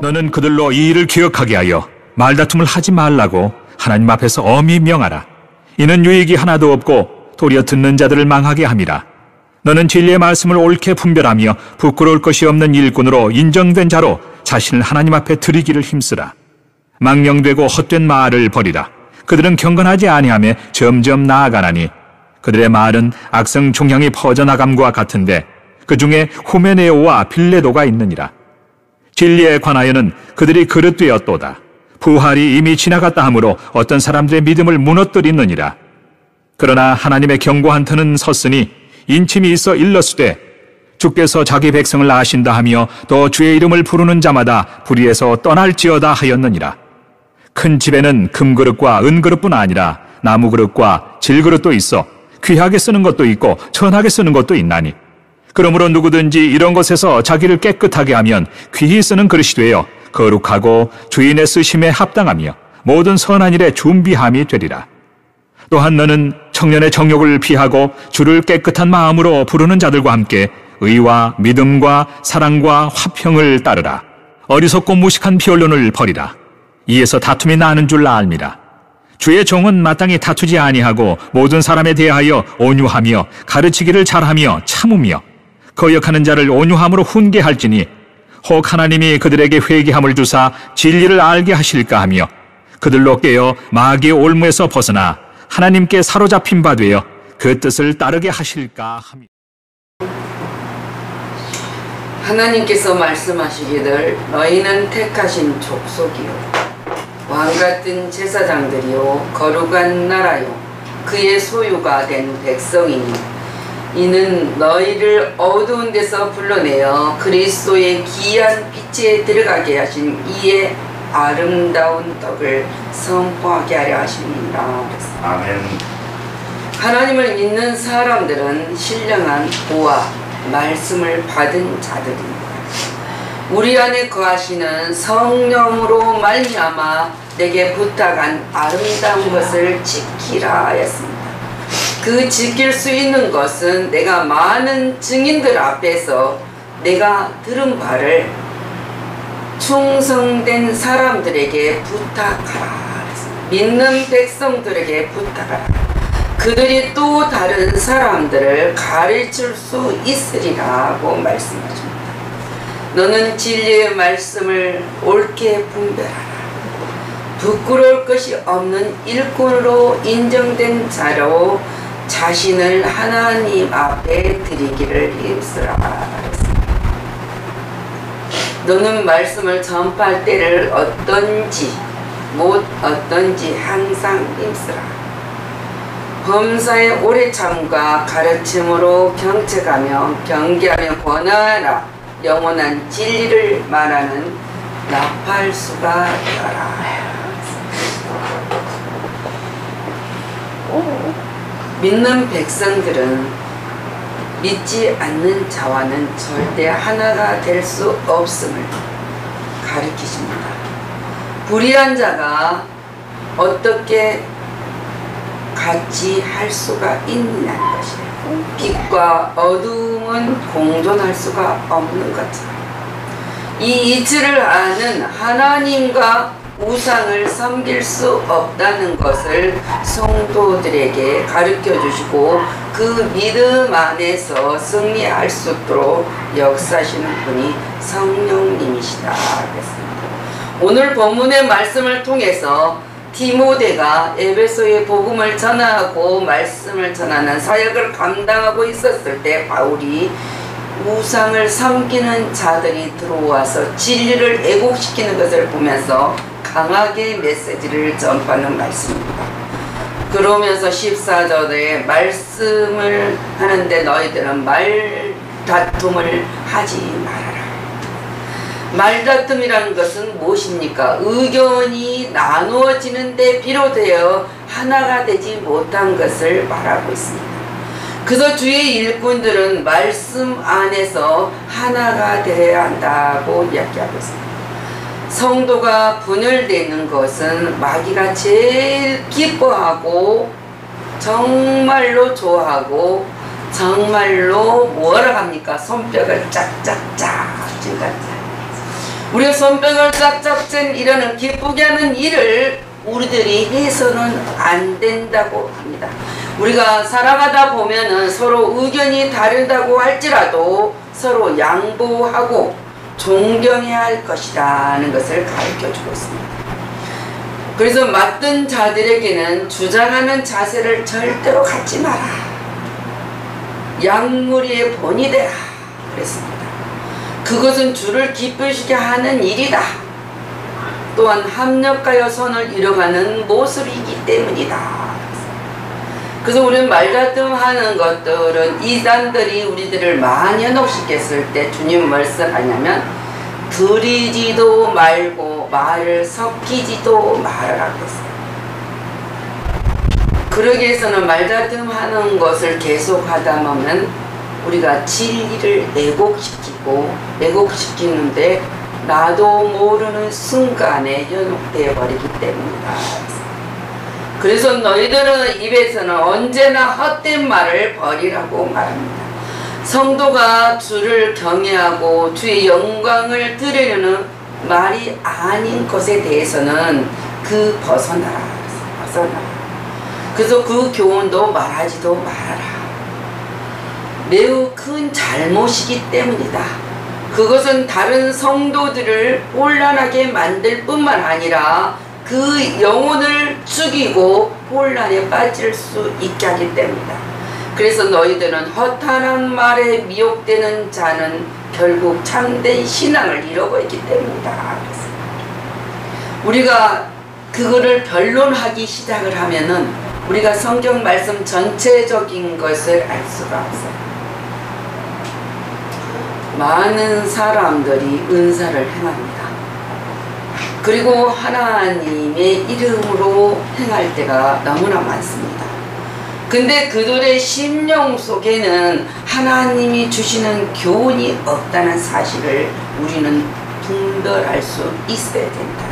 너는 그들로 이 일을 기억하게 하여 말다툼을 하지 말라고 하나님 앞에서 엄히 명하라. 이는 유익이 하나도 없고 도리어 듣는 자들을 망하게 함이라. 너는 진리의 말씀을 옳게 분별하며 부끄러울 것이 없는 일꾼으로 인정된 자로 자신을 하나님 앞에 드리기를 힘쓰라. 망령되고 헛된 말을 버리라. 그들은 경건하지 아니하며 점점 나아가나니 그들의 말은 악성 종향이 퍼져나감과 같은데 그 중에 후메네오와 빌레도가 있느니라. 진리에 관하여는 그들이 그릇되었도다. 부활이 이미 지나갔다 하므로 어떤 사람들의 믿음을 무너뜨리느니라. 그러나 하나님의 경고한 터는 섰으니 인침이 있어 일렀으되 주께서 자기 백성을 아신다 하며 또 주의 이름을 부르는 자마다 불의에서 떠날지어다 하였느니라. 큰 집에는 금그릇과 은그릇뿐 아니라 나무그릇과 질그릇도 있어 귀하게 쓰는 것도 있고 천하게 쓰는 것도 있나니 그러므로 누구든지 이런 것에서 자기를 깨끗하게 하면 귀히 쓰는 그릇이 되어 거룩하고 주인의 쓰심에 합당하며 모든 선한 일에 준비함이 되리라. 또한 너는 청년의 정욕을 피하고 주를 깨끗한 마음으로 부르는 자들과 함께 의와 믿음과 사랑과 화평을 따르라. 어리석고 무식한 비언론을 버리라. 이에서 다툼이 나는 줄 알미라. 주의 종은 마땅히 다투지 아니하고 모든 사람에 대하여 온유하며 가르치기를 잘하며 참으며 거역하는 자를 온유함으로 훈계할지니 혹 하나님이 그들에게 회개함을 주사 진리를 알게 하실까 하며 그들로 깨어 마귀의 올무에서 벗어나 하나님께 사로잡힌 바 되어 그 뜻을 따르게 하실까 하며 하나님께서 말씀하시기를 너희는 택하신 족속이요. 왕 같은 제사장들이요. 거룩한 나라요. 그의 소유가 된 백성이니 이는 너희를 어두운 데서 불러내어 그리스도의 기이한 빛에 들어가게 하신 이의 아름다운 떡을 선포하게 하려 하십니다. 아멘. 하나님을 믿는 사람들은 신령한 보아 말씀을 받은 자들입니다. 우리 안에 거하시는 성령으로 말미암아 내게 부탁한 아름다운 것을 지키라 하였습니다. 그 지킬 수 있는 것은 내가 많은 증인들 앞에서 내가 들은 바를 충성된 사람들에게 부탁하라. 믿는 백성들에게 부탁하라. 그들이 또 다른 사람들을 가르칠 수 있으리라고 말씀하십니다. 너는 진리의 말씀을 옳게 분별하라. 부끄러울 것이 없는 일꾼으로 인정된 자로 자신을 하나님 앞에 드리기를 힘쓰라. 너는 말씀을 전파할 때를 어떤지 못 어떤지 항상 힘쓰라. 범사의 오래 참과 가르침으로 경책하며 경계하며 권하라. 영원한 진리를 말하는 나팔수가 되어라. 믿는 백성들은 믿지 않는 자와는 절대 하나가 될 수 없음을 가리키십니다. 불의한 자가 어떻게 같이 할 수가 있느냐는 것이에요. 빛과 어둠은 공존할 수가 없는 것처럼 이 이치를 아는 하나님과 우상을 섬길 수 없다는 것을 성도들에게 가르쳐 주시고 그 믿음 안에서 승리할 수 있도록 역사하시는 분이 성령님이시다. 오늘 본문의 말씀을 통해서 디모데가 에베소의 복음을 전하고 말씀을 전하는 사역을 감당하고 있었을 때 바울이 우상을 섬기는 자들이 들어와서 진리를 애곡시키는 것을 보면서 강하게 메시지를 전파하는 말씀입니다. 그러면서 14절에 말씀을 하는데 너희들은 말 다툼을 하지 말아라. 말다툼이라는 것은 무엇입니까? 의견이 나누어지는데 비롯되어 하나가 되지 못한 것을 말하고 있습니다. 그래서 주의 일꾼들은 말씀 안에서 하나가 되어야 한다고 이야기하고 있습니다. 성도가 분열되는 것은 마귀가 제일 기뻐하고 정말로 좋아하고 정말로 뭐라 합니까? 손뼉을 짝짝짝 찐다. 우리가 손뼉을 짝짝 짠 이라는 기쁘게 하는 일을 우리들이 해서는 안 된다고 합니다. 우리가 살아가다 보면은 서로 의견이 다르다고 할지라도 서로 양보하고 존경해야 할 것이라는 것을 가르쳐 주고 있습니다. 그래서 맡은 자들에게는 주장하는 자세를 절대로 갖지 마라. 약물의 본이 되라. 그랬습니다. 그것은 주를 기쁘시게 하는 일이다. 또한 합력하여 선을 이뤄가는 모습이기 때문이다. 그래서 우리는 말다툼하는 것들은 이단들이 우리들을 많이 현혹시켰을 때 주님 말씀하냐면 들이지도 말고 말을 섞이지도 말아라고 했어요. 그러기 위해서는 말다툼하는 것을 계속하다 보면 우리가 진리를 왜곡시키고 왜곡시키는데 나도 모르는 순간에 현혹되어 버리기 때문이다. 그래서 너희들은 입에서는 언제나 헛된 말을 버리라고 말합니다. 성도가 주를 경외하고 주의 영광을 드리려는 말이 아닌 것에 대해서는 그 벗어나라. 벗어나라. 그래서 그 교훈도 말하지도 말아라. 매우 큰 잘못이기 때문이다. 그것은 다른 성도들을 혼란하게 만들 뿐만 아니라 그 영혼을 죽이고 혼란에 빠질 수 있게 하기 때문이다. 그래서 너희들은 허탄한 말에 미혹되는 자는 결국 참된 신앙을 잃어버리기 때문이다. 우리가 그거를 변론하기 시작을 하면은 우리가 성경 말씀 전체적인 것을 알 수가 없어요. 많은 사람들이 은사를 행합니다. 그리고 하나님의 이름으로 행할 때가 너무나 많습니다. 근데 그들의 심령 속에는 하나님이 주시는 교훈이 없다는 사실을 우리는 분별할 수 있어야 된다.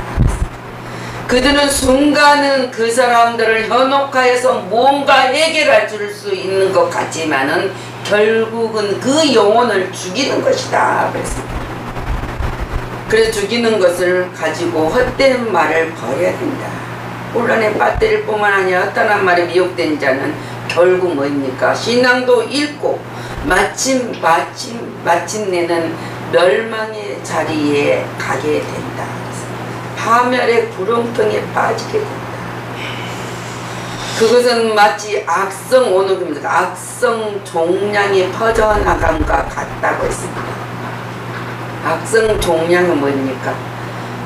그들은 순간은 그 사람들을 현혹하여서 뭔가 해결할 수 있는 것 같지만은 결국은 그 영혼을 죽이는 것이다. 그랬습니다. 그래서 죽이는 것을 가지고 헛된 말을 버려야 된다. 혼란의 배터리일 뿐만 아니라 헛단한 말에 미혹된 자는 결국 뭐입니까? 신앙도 잃고 마침 마침 마침내는 멸망의 자리에 가게 된다. 파멸의 구렁텅이에 빠지게 된다. 그것은 마치 악성 오너입니다. 악성 종량이 퍼져나감과 같다고 했습니다. 악성 종량은 뭡니까?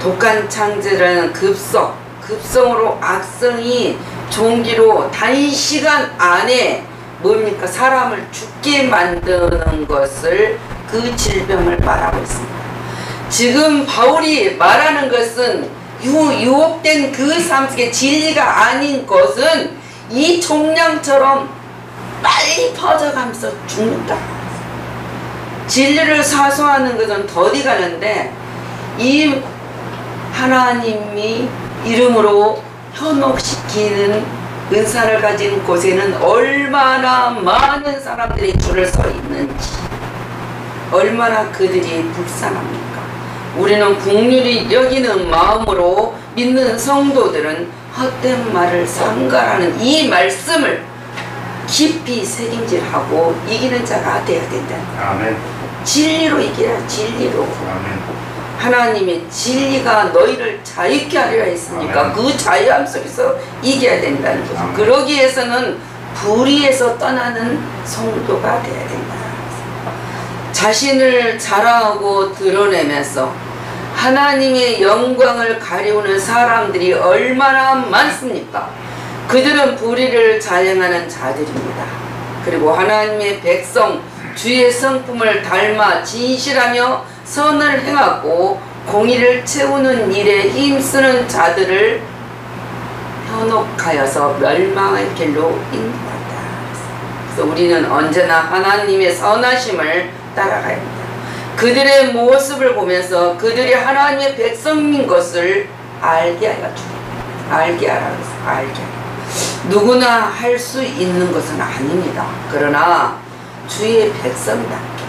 독한 창제라는 급성, 급성으로 악성이 종기로 단시간 안에 뭡니까? 사람을 죽게 만드는 것을 그 질병을 말하고 있습니다. 지금 바울이 말하는 것은 유, 유혹된 그 삶 속에 진리가 아닌 것은 이 종량처럼 빨리 퍼져가면서 죽는다. 진리를 사소하는 것은 더디 가는데 이 하나님이 이름으로 현혹시키는 은사를 가진 곳에는 얼마나 많은 사람들이 줄을 서 있는지 얼마나 그들이 불쌍합니까? 우리는 국률이 여기는 마음으로 믿는 성도들은 헛된 말을 삼가라는 이 말씀을 깊이 새김질하고 이기는 자가 되어야 된다. 아멘. 진리로 이기라 진리로. 아멘. 하나님의 진리가 너희를 자유케 하리라 했으니까 아멘. 그 자유함 속에서 이겨야 된다는 거죠. 아멘. 그러기 위해서는 불의에서 떠나는 성도가 되어야 된다. 자신을 자랑하고 드러내면서 하나님의 영광을 가리우는 사람들이 얼마나 많습니까? 그들은 불의를 자행하는 자들입니다. 그리고 하나님의 백성, 주의 성품을 닮아 진실하며 선을 행하고 공의를 채우는 일에 힘쓰는 자들을 현혹하여서 멸망의 길로 인도한다. 그래서 우리는 언제나 하나님의 선하심을 따라가야 합니다. 그들의 모습을 보면서 그들이 하나님의 백성인 것을 알게 하여 주 알게 하라 알게 하라. 누구나 할 수 있는 것은 아닙니다. 그러나 주의 백성답게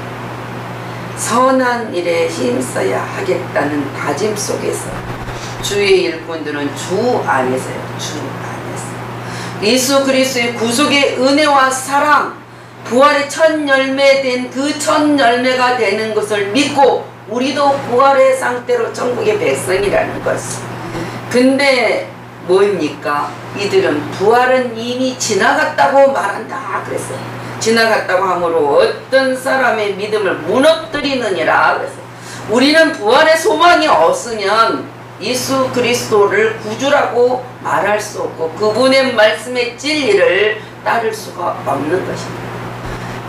선한 일에 힘써야 하겠다는 다짐 속에서 주의 일꾼들은 주 안에서요. 주 안에서. 예수 그리스도의 구속의 은혜와 사랑, 부활의 첫 열매 된 그 첫 열매가 되는 것을 믿고 우리도 부활의 상태로 천국의 백성이라는 것을. 근데 뭡니까? 이들은 부활은 이미 지나갔다고 말한다 그랬어요. 지나갔다고 하므로 어떤 사람의 믿음을 무너뜨리느니라 그랬어요. 우리는 부활의 소망이 없으면 예수 그리스도를 구주라고 말할 수 없고 그분의 말씀의 진리를 따를 수가 없는 것입니다.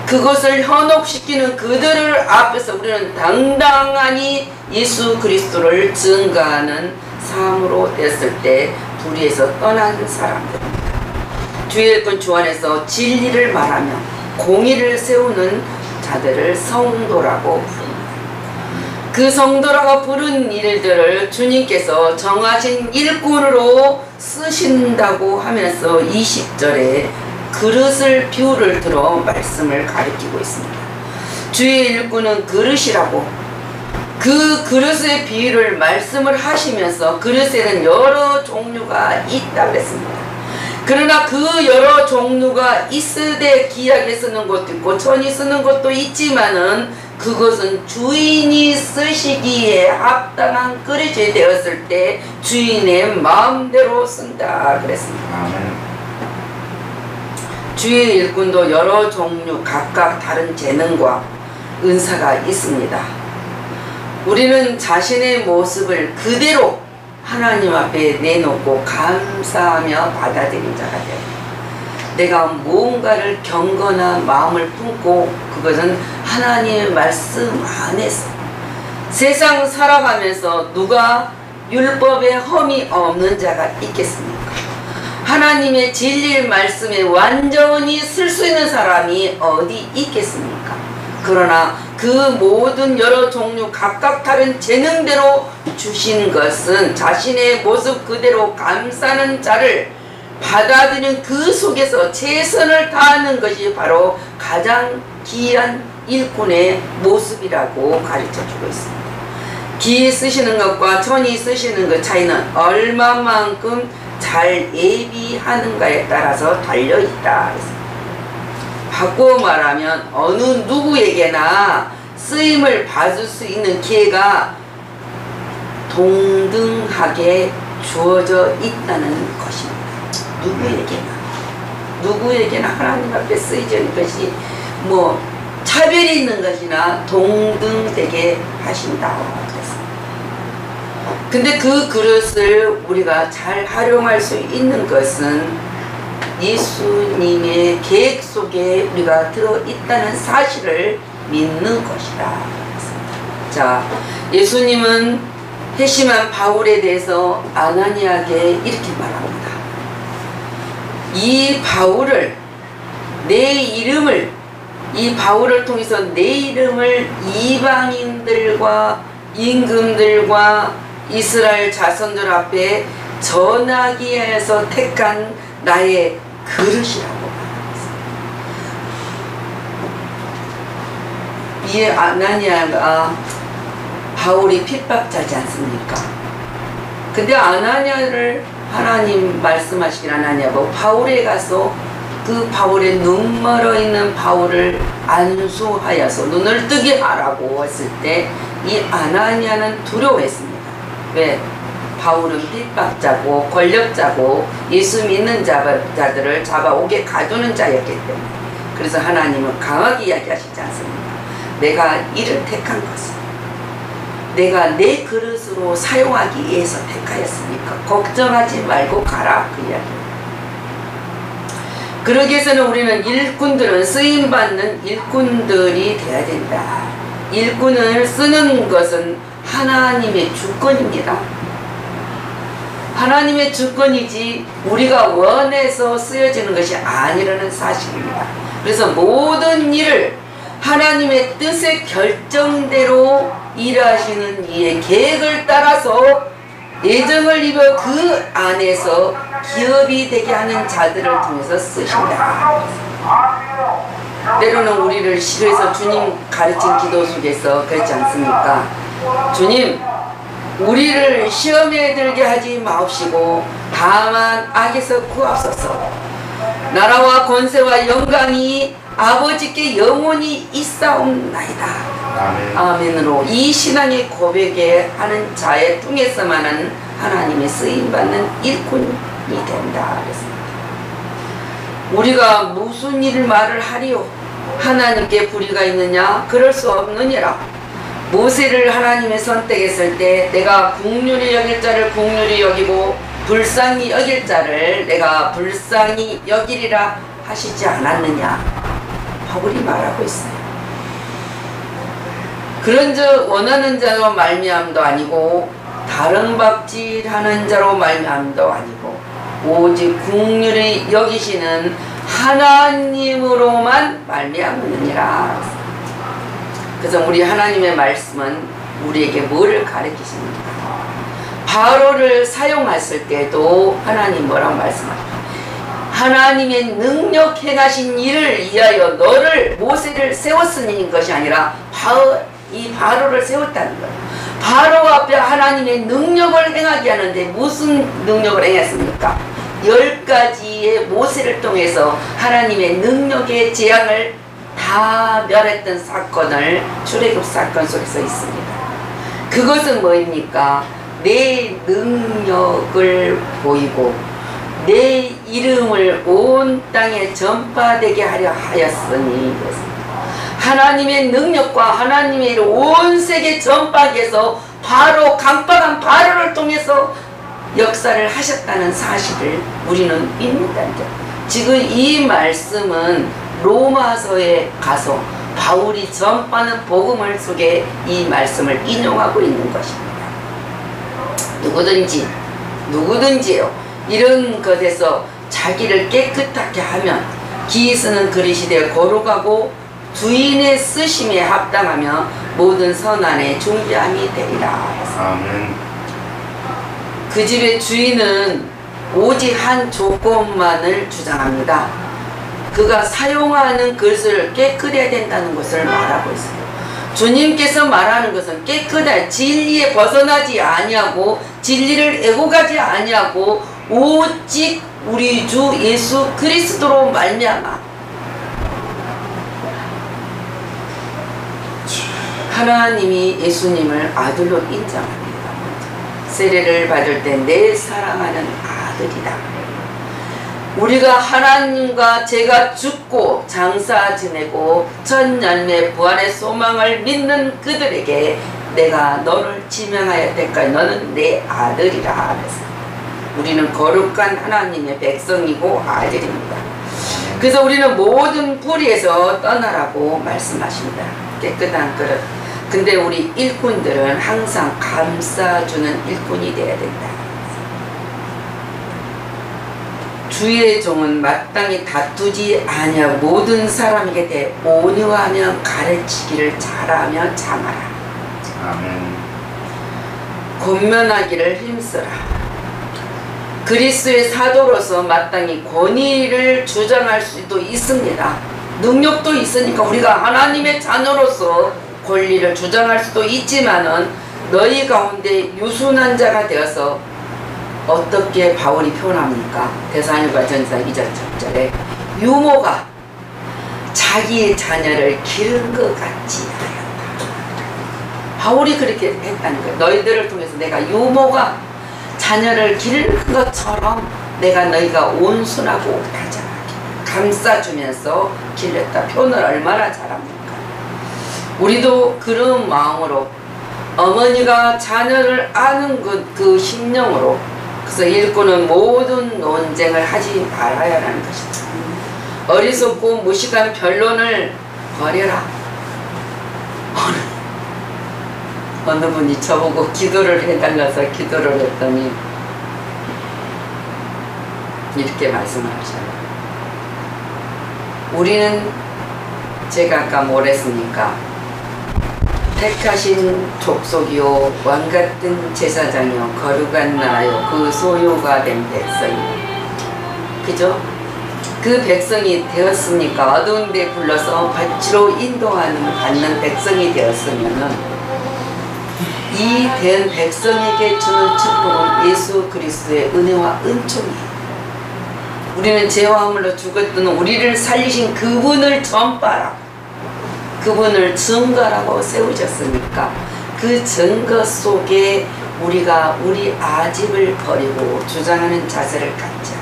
그것을 현혹시키는 그들을 앞에서 우리는 당당하니 예수 그리스도를 증가하는 삶으로 됐을 때 불의에서 떠난 사람들입니다. 주의 일꾼 주 안에서 진리를 말하며 공의를 세우는 자들을 성도라고 부릅니다. 그 성도라고 부른 일들을 주님께서 정하신 일꾼으로 쓰신다고 하면서 20절에 그릇을 비유를 들어 말씀을 가리키고 있습니다. 주의 일꾼은 그릇이라고 그 그릇의 비유를 말씀을 하시면서 그릇에는 여러 종류가 있다 그랬습니다. 그러나 그 여러 종류가 있으되 기하게 쓰는 것도 있고 천이 쓰는 것도 있지만은 그것은 주인이 쓰시기에 합당한 그릇이 되었을 때 주인의 마음대로 쓴다 그랬습니다. 주의 일꾼도 여러 종류 각각 다른 재능과 은사가 있습니다. 우리는 자신의 모습을 그대로 하나님 앞에 내놓고 감사하며 받아들인 자가 돼요. 내가 무언가를 경거나 마음을 품고 그것은 하나님의 말씀 안에서 세상 살아가면서 누가 율법에 험이 없는 자가 있겠습니까? 하나님의 진리의 말씀에 완전히 쓸 수 있는 사람이 어디 있겠습니까? 그러나 그 모든 여러 종류 각각 다른 재능대로 주신 것은 자신의 모습 그대로 감싸는 자를 받아들이는 그 속에서 최선을 다하는 것이 바로 가장 귀한 일꾼의 모습이라고 가르쳐 주고 있습니다. 기에 쓰시는 것과 천이 쓰시는 것 차이는 얼마만큼 잘 예비하는가에 따라서 달려있다. 바꾸어 말하면 어느 누구에게나 쓰임을 받을 수 있는 기회가 동등하게 주어져 있다는 것입니다. 누구에게나. 누구에게나 하나님 앞에 쓰이는 것이 뭐 차별이 있는 것이나 동등되게 하신다고 그랬습니다. 근데 그 그릇을 우리가 잘 활용할 수 있는 것은 예수님의 계획 속에 우리가 들어있다는 사실을 믿는 것이다. 자, 예수님은 회심한 바울에 대해서 아나니아에게 이렇게 말합니다. 이 바울을 내 이름을 이 바울을 통해서 내 이름을 이방인들과 임금들과 이스라엘 자손들 앞에 전하기 위해서 택한 나의 그릇이라고. 이 아나니아가 바울이 핍박자지 않습니까? 근데 아나니아를 하나님 말씀하시길 아나니아고 바울에 가서 그 바울의 눈 멀어 있는 바울을 안수하여서 눈을 뜨게 하라고 했을 때 이 아나니아는 두려워했습니다. 왜? 바울은 핍박자고 권력자고 예수 믿는 자들을 잡아오게 가두는 자였기 때문에. 그래서 하나님은 강하게 이야기하시지 않습니까? 내가 이를 택한 것은 내가 내 그릇으로 사용하기 위해서 택하였으니까 걱정하지 말고 가라 그 이야기. 그러기 위해서는 우리는 일꾼들은 쓰임받는 일꾼들이 돼야 된다. 일꾼을 쓰는 것은 하나님의 주권입니다 하나님의 주권이지 우리가 원해서 쓰여지는 것이 아니라는 사실입니다. 그래서 모든 일을 하나님의 뜻의 결정대로 일하시는 이의 계획을 따라서 예정을 입어 그 안에서 기업이 되게 하는 자들을 통해서 쓰신다. 때로는 우리를 싫어해서 주님 가르친 기도 속에서 그렇지 않습니까? 주님, 우리를 시험에 들게 하지 마옵시고 다만 악에서 구하옵소서. 나라와 권세와 영광이 아버지께 영원히 있사옵나이다. 아멘. 아멘으로 이 신앙의 고백에 하는 자의 통해서만은 하나님의 쓰임 받는 일꾼이 된다. 그랬습니다. 우리가 무슨 일을 말을 하리요? 하나님께 불의가 있느냐? 그럴 수 없느니라. 모세를 하나님의 선택했을 때 내가 국률이 여길 자를 국률이 여기고 불쌍히 여길 자를 내가 불쌍히 여기리라 하시지 않았느냐? 바울이 말하고 있어요. 그런즉 원하는 자로 말미암도 아니고 다른 박질하는 자로 말미암도 아니고 오직 국률이 여기시는 하나님으로만 말미암느니라. 그래서 우리 하나님의 말씀은 우리에게 뭐를 가르치십니까? 바로를 사용했을 때도 하나님 뭐라고 말씀하십니까? 하나님의 능력 행하신 일을 위하여 너를 모세를 세웠으니 것이 아니라 바로 이 바로를 세웠다는 거예요. 바로 앞에 하나님의 능력을 행하게 하는데 무슨 능력을 행했습니까? 열 가지의 모세를 통해서 하나님의 능력의 재앙을 다 멸했던 사건을 출애굽 사건 속에서 있습니다. 그것은 뭐입니까? 내 능력을 보이고 내 이름을 온 땅에 전파되게 하려 하였으니 하나님의 능력과 하나님의 온 세계 전파에서 바로 강박한 바로를 통해서 역사를 하셨다는 사실을 우리는 믿는다는 점. 지금 이 말씀은 로마서에 가서 바울이 전파하는 복음을 속에 이 말씀을 인용하고 있는 것입니다. 누구든지 누구든지요 이런 것에서 자기를 깨끗하게 하면 기 쓰는 그릇이 되어 거룩하고 주인의 쓰심에 합당하며 모든 선안에 준비함이 되리라 아멘. 그 집의 주인은 오직 한 조건만을 주장합니다. 그가 사용하는 그릇을 깨끗해야 된다는 것을 말하고 있어요. 주님께서 말하는 것은 깨끗한 진리에 벗어나지 아니하고 진리를 애고가지 아니하고 오직 우리 주 예수 그리스도로 말미암아 하나님이 예수님을 아들로 인정합니다. 세례를 받을 때 내 사랑하는 아들이다. 우리가 하나님과 제가 죽고 장사 지내고 천년의 부활의 소망을 믿는 그들에게 내가 너를 지명하여 될까 너는 내 아들이라 그래서 우리는 거룩한 하나님의 백성이고 아들입니다. 그래서 우리는 모든 불의에서 떠나라고 말씀하십니다. 깨끗한 그릇. 근데 우리 일꾼들은 항상 감싸주는 일꾼이 되어야 된다. 주의 종은 마땅히 다투지 아니하 모든 사람에게 대해 온유하며 가르치기를 잘하며 참아라. 아멘. 권면하기를 힘쓰라. 그리스의 사도로서 마땅히 권위를 주장할 수도 있습니다. 능력도 있으니까 우리가 하나님의 자녀로서 권리를 주장할 수도 있지만은 너희 가운데 유순한 자가 되어서 어떻게 바울이 표현합니까? 대사님과 전사 2절 1절에 유모가 자기의 자녀를 기른 것 같지 하였다. 바울이 그렇게 했다는 거예요. 너희들을 통해서 내가 유모가 자녀를 기른 것처럼 내가 너희가 온순하고 다정하게 감싸주면서 길렸다. 표현을 얼마나 잘합니까? 우리도 그런 마음으로 어머니가 자녀를 아는 그, 그 심령으로 그래서 일꾼은 모든 논쟁을 하지 말아야 하는 것이다. 어리석고 무식한 변론을 버려라. 어느 분이 저보고 기도를 해달라서 기도를 했더니 이렇게 말씀을 하셔요. 우리는 제가 아까 뭐랬습니까? 택하신 족속이요 왕 같은 제사장이요 거룩한 나라요 그 소유가 된 백성이요 그죠? 그 백성이 되었습니까? 어두운 데 불러서 빛으로 인도하는 받는 백성이 되었으면은 이된 백성에게 주는 축복은 예수 그리스도의 은혜와 은총이에요. 우리는 죄와 허물로 죽었던 우리를 살리신 그분을 전파라 그분을 증거라고 세우셨으니까 그 증거 속에 우리가 우리 아집을 버리고 주장하는 자세를 갖자.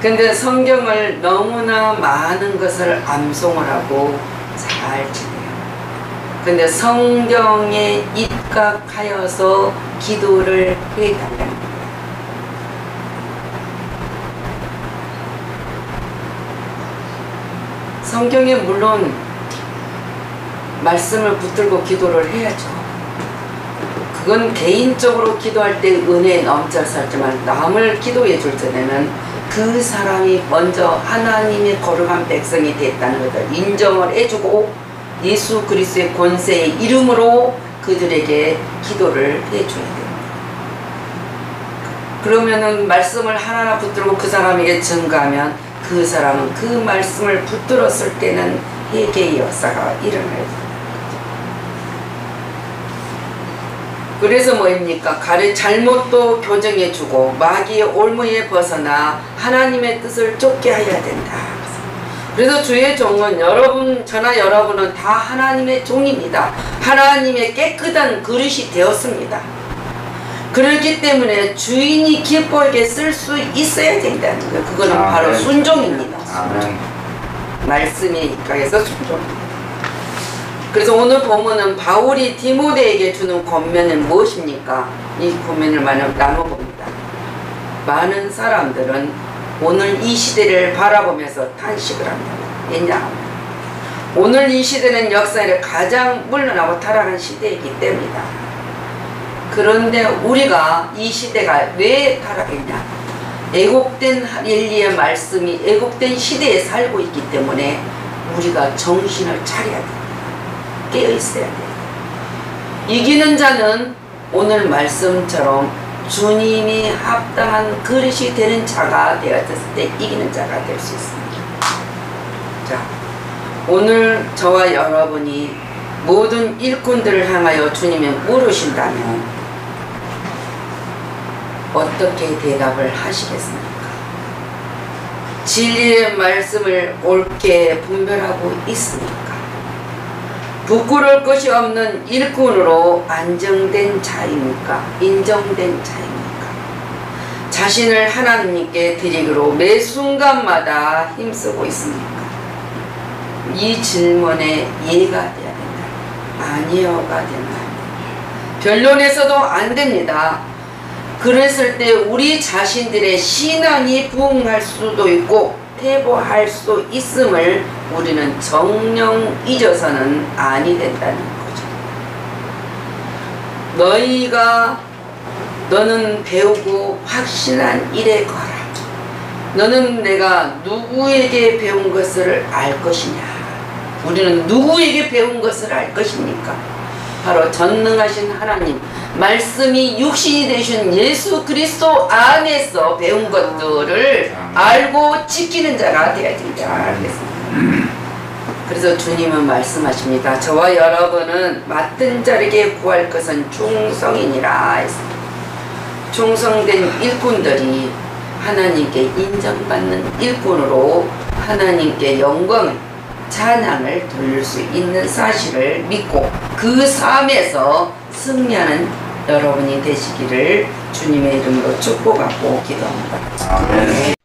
근데 성경을 너무나 많은 것을 암송을 하고 잘 지내요. 근데 성경에 입각하여서 기도를 거예요. 성경에 물론 말씀을 붙들고 기도를 해야죠. 그건 개인적으로 기도할 때 은혜에 넘쳐서 하지만 남을 기도해 줄 때는 그 사람이 먼저 하나님의 거룩한 백성이 됐다는 것을 인정을 해주고 예수 그리스도의 권세의 이름으로 그들에게 기도를 해줘야 됩니다. 그러면은 말씀을 하나하나 붙들고 그 사람에게 증가하면 그 사람은 그 말씀을 붙들었을 때는 회개의 역사가 일어나요. 그래서 뭐입니까? 가르 잘못도 교정해주고 마귀의 올무에 벗어나 하나님의 뜻을 쫓게 해야 된다. 그래서 주의 종은 여러분, 저나 여러분은 다 하나님의 종입니다. 하나님의 깨끗한 그릇이 되었습니다. 그렇기 때문에 주인이 기뻐하게 쓸 수 있어야 된다는 거예요. 그거는. 바로 순종입니다. 아멘. 말씀에 입각해서 순종. 그래서 오늘 본문은 바울이 디모데에게 주는 권면은 무엇입니까? 이 권면을 나눠봅니다. 많은 사람들은 오늘 이 시대를 바라보면서 탄식을 합니다. 왜냐? 오늘 이 시대는 역사에 가장 물러나고 타락한 시대이기 때문이다. 그런데 우리가 이 시대가 왜 타락했냐? 애곡된 엘리의 말씀이 애곡된 시대에 살고 있기 때문에 우리가 정신을 차려야 돼. 깨어 있어야 돼. 이기는 자는 오늘 말씀처럼 주님이 합당한 그릇이 되는 자가 되었을 때 이기는 자가 될 수 있습니다. 자, 오늘 저와 여러분이 모든 일꾼들을 향하여 주님이 물으신다면 어떻게 대답을 하시겠습니까? 진리의 말씀을 옳게 분별하고 있습니까? 부끄러울 것이 없는 일꾼으로 안정된 자입니까? 인정된 자입니까? 자신을 하나님께 드리기로 매 순간마다 힘쓰고 있습니까? 이 질문에 이해가 돼야 된다. 아니요가 되나? 변론에서도 안 됩니다. 그랬을 때 우리 자신들의 신앙이 부응할 수도 있고 퇴보할 수 있음을 우리는 정령 잊어서는 아니 된다는 거죠. 너희가 너는 배우고 확신한 일에 거라. 너는 내가 누구에게 배운 것을 알 것이냐? 우리는 누구에게 배운 것을 알 것입니까? 바로 전능하신 하나님, 말씀이 육신이 되신 예수 그리스도 안에서 배운 것들을 알고 지키는 자가 되어야 된다. 알겠습니다. 그래서 주님은 말씀하십니다. 저와 여러분은 맡은 자에게 구할 것은 충성이니라. 충성된 일꾼들이 하나님께 인정받는 일꾼으로 하나님께 영광을 찬양을 돌릴 수 있는 사실을 믿고 그 삶에서 승리하는 여러분이 되시기를 주님의 이름으로 축복하고 기도합니다. 아멘.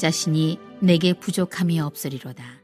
자시니 내게 부족함이 없으리로다.